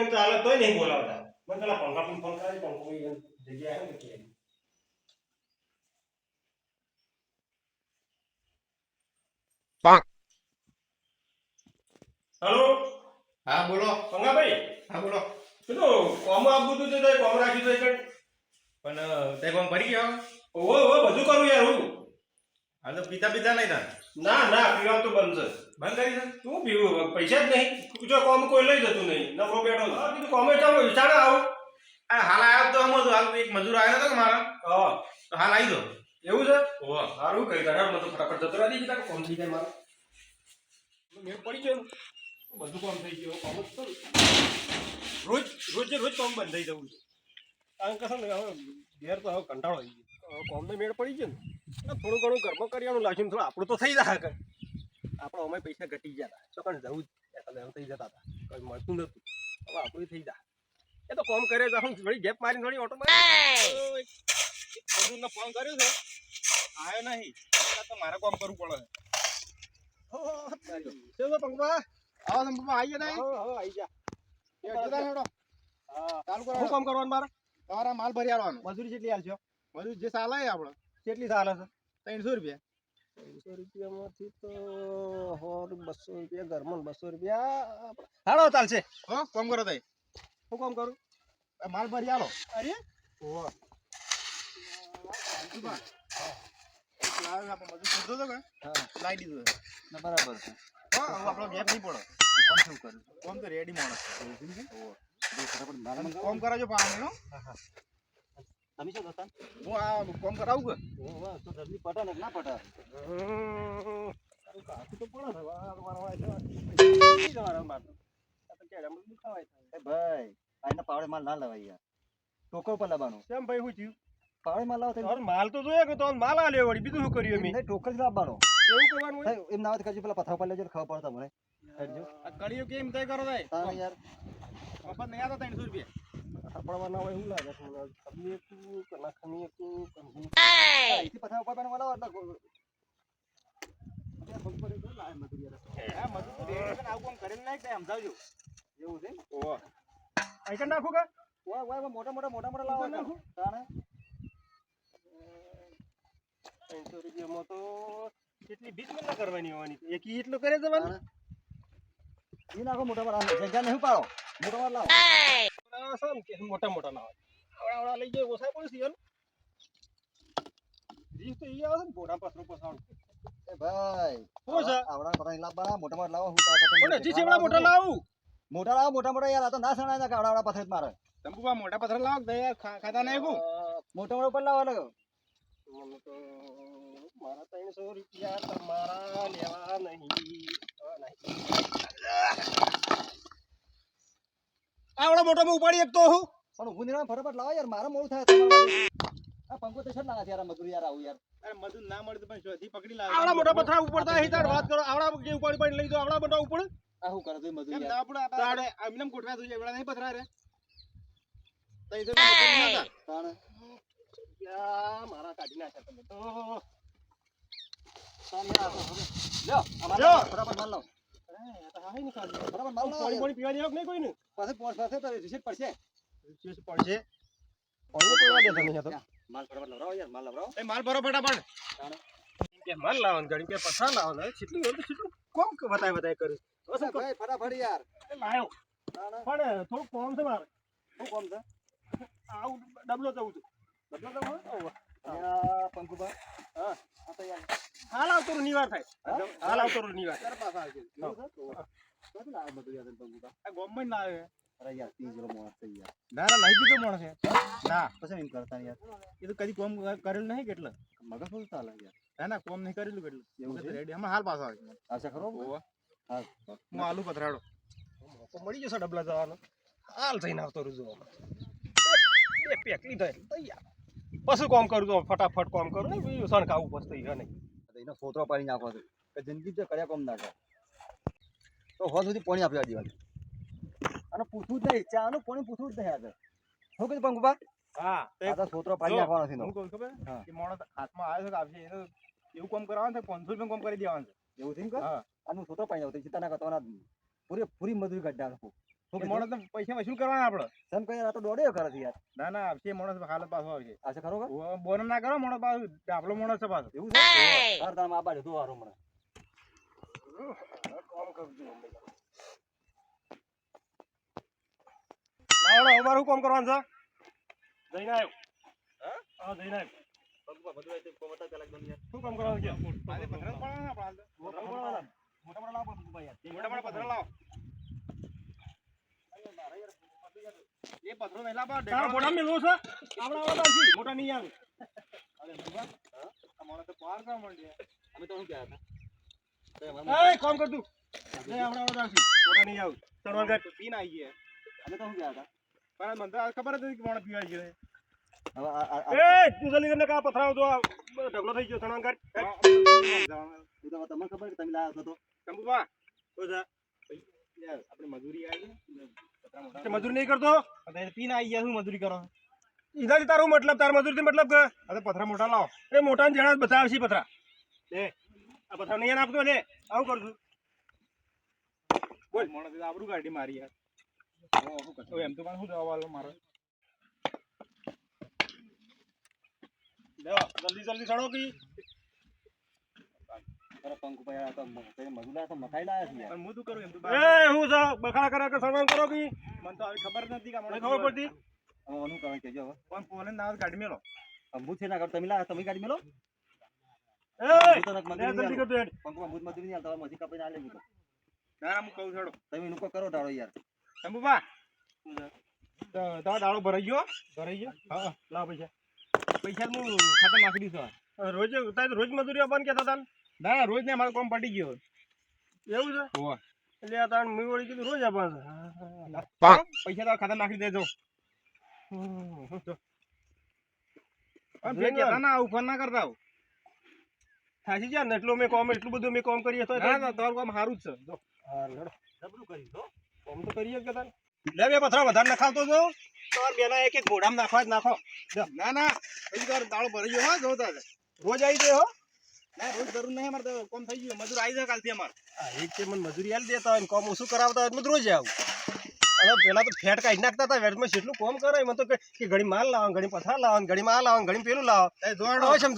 કણ ચાલે તોય નહીં બોલાવતા. મને પેલા પંખા પણ ફોન કરાવી પંખો જગ્યા આવે કે હલો હા બોલો. પંખાભાઈ હા બોલો. પેલું કોમ આપવું હતું તો કોમ રાખ્યું તો એકડ પણ તે કોમ ભરી ગયો? ઓહો ઓહો બધું કરું યાર હું. હા તો પીતા પીતા નહીં તાર ના ના પીવા તો બંધ છે. બંધ કરી દે. તું પીવું? પૈસા જ નહીં. જો કોમ કોઈ લઈ જતું નહીં. નફરો બેઠો. હા કીધું કોમે ચાલો વિચારે આવું. આ હાલ આવ્યો તો હમ હાલ એક મજૂર આવ્યો હતો કે મારા? હા. તો હાલ આવી દો એવું છે? ઓહ. સારું કઈ તારે મને તો ફટાફટ જતો રહી દીધા કોમ થઈ જાય મારે. મેળ પડી ગયો. બધું કામ થઈ ગયું કામ જ રોજ રોજ રોજે રોજ કામ બંધ થઈ જવું છે. કારણ કે છે ને હવે ઘેર તો હવે કંટાળો આવી ગયો. હવે કોમને મેળ પડી ગયો ને. થોડું ઘણું ઘરમાં કર્યાનું લાગ્યું થોડું આપણું તો થઈ જાય કે આપણે અમે પૈસા ઘટી ગયા હતા. તો પણ જવું જ એટલે એમ થઈ જતા હતા. કંઈ મળતું નહોતું. હવે આપણું થઈ જાય. એ તો કોમ કરે જાઉં થોડી ગેપ મારી થોડી ઓટો મારી મજૂરને ફોન કર્યો છે. આવ્યો નહીં. તો મારે કોમ કરવું પડે. ચલો પંકવા આવો આવી જાય હા હા જા. શું કામ કરવાનું મારે? તમારા માલ ભરી આવવાનો મજૂરી કેટલી હાલશો મજૂરી જે ચાલે આપણે. કેટલી ચાલે છે ત્રણસો રૂપિયા. ત્રણસો રૂપિયામાંથી તો સો બસો રૂપિયા ઘરમાં બસો રૂપિયા હાલો ચાલશે. હો કોમ કરો તઈ. શું કામ કરું? માલ ભરી હાલો અરે? ઓહ હા. બરાબર છે. હો આપણો ગેપ નહીં પડે. કોમ શું કરું કોમ તો રેડી માણસ કોમ કરાજો પાણી નો તમે શું હું આ કોમ કરાવું કે? વાહ તો પટા ને ના પટા તો પડે છે વાર વાર વાર જવાના મારે આ તો દુખાવાય એ ભાઈ પાવડે માલ ના લવાય યાર. ટોકર પર લાવવાનું. કેમ ભાઈ હું થયું? પાવડે માલ લાવો તો તારો માલ તો જોઈએ કે તો માલ આલ્યો વળી બીજું શું કર્યું મેં નહીં ટોકર જ લાવવાનો. એવું કરવાનું એમ ના કરજો પેલા પથરા પર લેજો ખબર પડે તમને. હેડજો. આ કડીઓ કેમ તય કરો ભાઈ? યાર. મફત નહીં આવતા ત્રણસો રૂપિયા. આપણા હોય શું લાગે છે મને ખમી એકું કે ના ખમી એકું કે. અહીંથી ઉપર પણ એટલે એવું મોટા મોટા મોટા મોટા લાવવા નાખું? ત્રણસો રૂપિયામાં તો કેટલી બીજ ના કરવાની હોવાની. એક એટલું કરે જવાનું એ નાખો મોટા મોટા. જગ્યા નહીં પાડો મોટા મોટા લાવો. આ શું કે મોટા મોટા ના હોય આવડા આવડા લઈ જાય ઓછા પડે છે યાર રીસ તો ઈ આવે છે ને બોડા પાછળ પાછળ એ ભાઈ શું છે આવડા મોટા નહીં લાવવાના મોટા મોટા લાવો હું તાતો કોને હજી ચેવડા મોટા લાવું મોટા લાવો મોટા મોટા યાર આ તો ના સણાય ના કે આવડા આવડા પથરા જ મારે તંબુબા મોટા પથ્થર લાવો તો યાર ખા- ખાતા નહીં હું મોટા મોટા પર લાવો એટલે મને તો મારા ત્રણસો રૂપિયા તમારા લેવા નહીં હા, નહીં. આવડો મોટો મેં ઉપાડી એક તો હું? પણ હું રહેવાનું, ફટાફટ લાવો યાર મારે મોડું થાય આ પંકો તો છે ના યાર આ યાર આવું યાર. અરે મજૂર ના મળે તો પણ શોધી પકડી લાવે. આવડા મોટા પથરા ઉપડતા હી તાર વાત કરો આવડા કે ઉપાડી પાડી લઈ દો આવડા મોટા ઉપર. આ શું કરે તું મજૂરી એમ યાર? ના પડે? તાડે આમને ગોઠવા એવડા નહીં પથરા રે. તઈ તો તાણે. યા, મારા કાઢી નાખ્યા તમે. તો યાર, આ લ્યો, અમારા. લાવો, માલ લાવો. માલ લાવો પાણી પાણી પીવા જેવું નહીં કોઈ પાસે પાસે તો receipt પડશે. વિશેષ પડશે. પાણી પીવા દેતા નહીં તો. માલ ફટાફટ લવરાવો યાર માલ લવરાવો. એ માલ ભરો ફટાફટ. એમ કે માલ પછા લાવવાનું હવે કેટલું હોય કેટલું કોમ કે બતાય બતાય કરું. હવે શું ભાઈ ફટાફટ યાર. એ લાયો. પણ થોડું કોમ છે મારે. શું કોમ છે? આવું ડબલો જવું છું. ડબલો જવું હોય. હા. હાલ આવતો નિવાર થાય? હાલ આવતો નિવાર. ગોમમાં ના આવે. અરે યાર ત્રીસ કિલો માણસ છે યાર. ના ના નહીં પીધો માણસ. છે ના. પછી એમ કરતા યાર એ તો કદી કોમ કરેલું નહીં કેટલે. મગજ થોડું ચાલે યાર. ના ના કોમ નહીં કરેલું કેટલું. એવું છે? રેડી હમણાં હાલ પાછો આવે આશા ખરો? હા હું આલુ પથરાડો. મળી જશે ડબલા જવાનો. હાલ થઈને આવતો જોવા બે તૈયાર. પછી કોમ કરું તો ફટાફટ કોમ કરું ને બીજું સણકાવું પછી તો નહીં. તો એનો ફોતરો પાડી નાખો છો કે જિંદગી જો કર્યા કોમ નાખો તો હોદ સુધી પાણી આપ્યા દિવાળી અને પૂછવું જ નહીં. ચાનું પાણી પૂછવું જ નહીં આગળ શું કીધું પંકુભા હા આ તો ફોતરો પાડી નાખવાનો છે હું કહું ખબર? કે મોણો હાથમાં આવ્યો છે કે આપશે. એનું એવું કામ કરવાનું છે પાંચસો રૂપિયા કામ કરી દેવાનું છે. એવું થયું કે? હા. આનું ફોટો પાડી નાખો ચિંતા ના કરતો પૂરી પૂરી મજૂરી કાઢી નાખો? માણસ પૈસા વસૂલ કરવાના આપણે તેમ કહી આ દોડ્યો ખરો યાર. ના ના આવશે માણસ હાલ પાછો આવશે. આ ખરો બોન ના કરો માણસ પાછું ડાબલો માણસ પાછો. એવું છે? તાર તાર મા બાજુ તું હારો મને. લાવડો અમારે શું કામ કરવાનું છે? જઈને આવ્યો હા? જઈને આવ્યો શું કામ કરવાનું છે? આજે પથરા પાડવાના આપણે મોટા મોટા મોટા મોટા લાવો મોટા મોટા પથરા લાવો. એ પથરો નહીં લાવવા તારા મોટા મેળવો છે? આપણા વાળા છે મોટા નહીં આવે. આ માણસ તો પાર કરવા માંડ્યા. અમે તો શું કહેતા હતા? તો અમારે એ કામ કર તું. નહીં આપણા વાળા છે મોટા નહીં આવે. ચડવા કર પીને આવી ગયા અમે તો શું કહેતા હતા? પણ મને તો ખબર જ કે માણસ પીવા ગયો હવે આ- આ- આ- એ તું જલ્દી કરીને કા પથરાવ તો ઢગલો થઈ ગયો ચડવા કર તમને ખબર કે તમે લાયા છો તો? શંભુભા શું છે? આપણે મજૂરી આવી મજૂરી નહીં કરતો? પીને આવી ગયા શું મજૂરી કરો? ઈદાથી તારું મતલબ તાર મજૂરીથી મતલબ કે? અરે પથરા મોટા લાવો. એ મોટા ને જણા બધા આવશે પથરા. લે આ પથરા નહીં આપતો લે. આવું કરશું છું. બોલ. માણસ આબરૂ કાઢી મારી યાર. એમ તો પણ શું જવાબ આલો મારો? જલ્દી જલ્દી ચડો કી. દાડો ભરાઈ ગયો? ભરાઈ ગયો? હા લાવ પૈસા. પૈસા હું ખાતે નાખી દીધો રોજ રોજ મજૂરી આપવાનું કેતા હતા ને? રોજ ને મારો કોમ પડી ગયો. એવું છે? હોવા. એટલે આ તાણ મી વળી કીધું રોજ આપવાનું પૈસા તો ખાતા નાખી દેજો. હમ, જો. પણ બે કહેતા ના આવું ના કરતા આવું. થાકી ગયા ને એટલું મેં કોમ એટલું બધું મેં કોમ કરીએ તો ના ના તમારું કામ સારું જ છે. જો. જબરું કર્યું તો કામ તો કરીએ કે તારે. લે બે પથરા વધારે નખાવતો જો. તમારે બેના એક એક ઘોડામાં નાખવા જ નાખો. ના ના તારો ભરાઈ ગયો હા જોતા રોજ આવી જાય હો. ના રોજ જરૂર નહીં અમારે તો કામ થઈ ગયું. મજૂર આવી જાય કાલથી અમારે. આ એક છે મને મજૂરી આલી દેતા હોય ને કામ ઓછું કરાવતા હોય તો રોજ આવું. હવે પેલા તો ફેટ કાઢી નાખતા હતા વેટમાં જેટલું કામ કરે મને તો કે ઘડી માલ લાવો ઘડી પથરા લાવો ઘડી માલ લાવો ઘડી પેલું લાવો. છે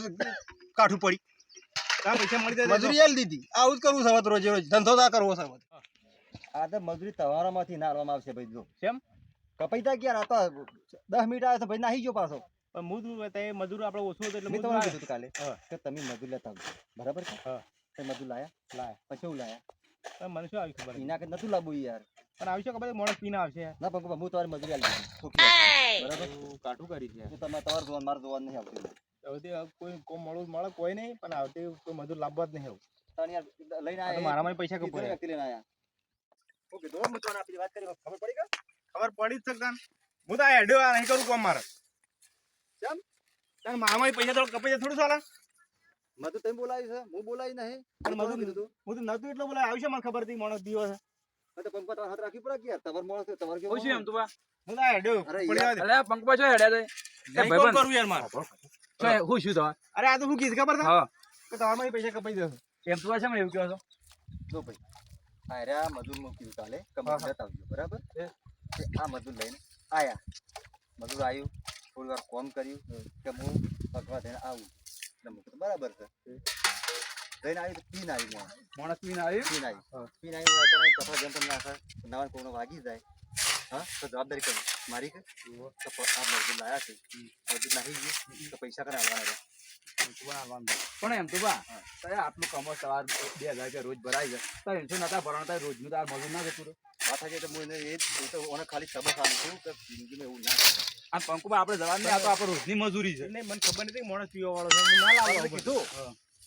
કાઠું પડી. કાં પૈસા મળી જાય મજૂરી આલી દીધી. આવું જ કરવું છે રોજ રોજ. ધંધો ના કરવો છે આ તો મજૂરી તમારામાંથી ના આલવામાં આવશે ભાઈ જો. કેમ? કપાઈ તા ગયા આ તો દસ મિનિટ આવે તો ભાઈ નાહી ગયો પાછો. પણ હું તે મજૂર આપણે ઓછું હતું એટલે મેં હું તમને કીધું કાલે કે તમે મજૂર લેતા આવજો. બરાબર છે? હા. તે મજૂર લાયા? લાયા. પછી હું લાયા? પણ મને શું આવી ખબર? એના કે નતું લાવવું યાર? પણ આવી શકે બધા મોણસ પીને આવશે. ના પણ હું તમારી મજૂરી વાત. બરાબર? કાઠું કરી છે. તો તમે તમારે જોવાનું મારે જોવાનું નહીં આવતી. હવે કોઈ કોમ મળું મળે કોઈ નહીં પણ આવતી કોઈ મજૂર લાવવા જ નહીં આવું. તને યાર લઈને આવ્યા મારામાં પૈસા કપાય વ્યક્તિ લઈને આવ્યા ઓકે દોર મૂકવાના આપણી વાત કરી ખબર પડી કે? ખબર પડી જ શકતા હું તો આ હેડ્યો આ નહીં કરું કોમ મારે. કેમ? તાર પૈસા કપાઈ થોડું સાલા. મજૂર તમે બોલાવી છે. હું બોલાવી નહીં. પણ પણ મજૂર મજૂર કીધું હું તો નતું એટલે બોલા આવશે મને ખબર હતી માણસ દીવો તો પંપા તમારે હાથ રાખવી પડે કે યાર? તમારે મોડો થયો, તમારે કેવું એમ તું બા. હું તો હેડ્યો. અરે છો. હેડ્યા કરું યાર મારે? હું શું આ તો હું કીધું ખબર હા. કે તમારામાં પૈસા કપાઈ જશે. એમ તું છે એમ એવું કહો છો? જો ભાઈ આ રહ્યા મજૂર મૂક્યું કાલે. કે હા, મજૂર લેતા આવજો બરાબર? આ મજૂર લઈને આયા. મજૂર આવ્યું થોડી વાર કોમ કર્યું કે હું પગવા થઈને આવું. એટલે મૂકું તો બરાબર છે. જઈને આવ્યું તો પીન આવ્યું મોણ માણસ પીન આવ્યું પીન આવ્યું પીન આવ્યું પથરા જેમ તમને નાખે નવા કોનો વાગી જાય. હા તો જવાબદારી કરી. મારી કે તો આ મજૂર લાયા છે. મજૂર નાખી ગયું. તો પૈસા કરે આવવાના પણ એમ તો બા તારે આટલું કમો સવાર બે હજાર રૂપિયા રોજ ભરાય છે. તારે એનસો નતા ભરવાના તારે રોજનું તાર મજૂર ના જતું. વાત છે તો હું એને એ તો ઓને ખાલી સબક આપું છું કે જિંદગીમાં એવું ના થાય. આ આપણે જવાનું નહીં આ તો આપણે રોજની મજૂરી છે. નહીં મને ખબર નથી કે માણસ પીવા વાળો છે ના લાવો કીધું.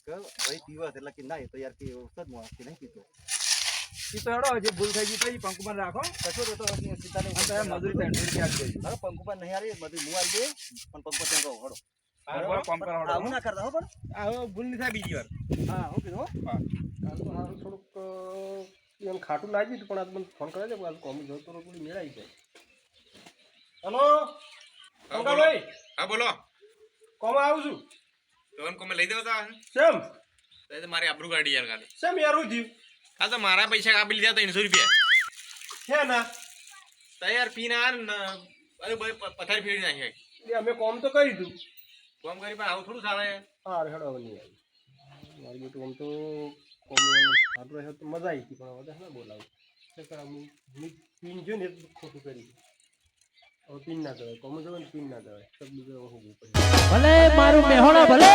કે ભાઈ પીવા એટલે કે ના એ તો યાર કે વખત મોણસ કે નહીં પીતો. ઈ તો હેડો જે ભૂલ થઈ ગઈ તો ઈ પંકુબાને રાખો. કશો તો તો હજી ચિંતા નહીં અને તારે મજૂરી ત્રણસો રૂપિયા આપી દેજો. હવે પંકુપા નહીં હારી બધું હું આવી દે પણ પંકુપા ત્યાં કહો હડો બરાબર, કામ કરો હેડો. આવું ના કરતા હો પણ. આ ભૂલ નહીં થાય બીજી વાર. હા હું. કીધું હો. હાલ હારું થોડુંક એમ ખાટું લાગ્યું પણ આજ મને ફોન કરે છે હાલ કોમ જતો રહો મેળાઈ જાય. હલો? કંકાભાઈ હા બોલો. કોમ આવું છું? તો કોમે લઈ દેવો તા સેમ તો મારી આબરૂ કાઢી યાર કાલે સેમ યાર હું થયું હા તો મારા પૈસા કાપી લીધા ત્રણસો રૂપિયા. છે ના. તૈયાર યાર પીન ભાઈ બધું પ- પથારી ફેરી નાખી. અમે કોમ તો કરી દીધું. કોમ કરી પણ આવું થોડું ચાલે હા હેડો આવી. મારું બેટું આમ તો કોમ રહે તો મજા આવી હતી પણ હવે ના બોલાવું. હું પીન જો ને ખોટું કરી ભલે મારું મેહોણા ભલે.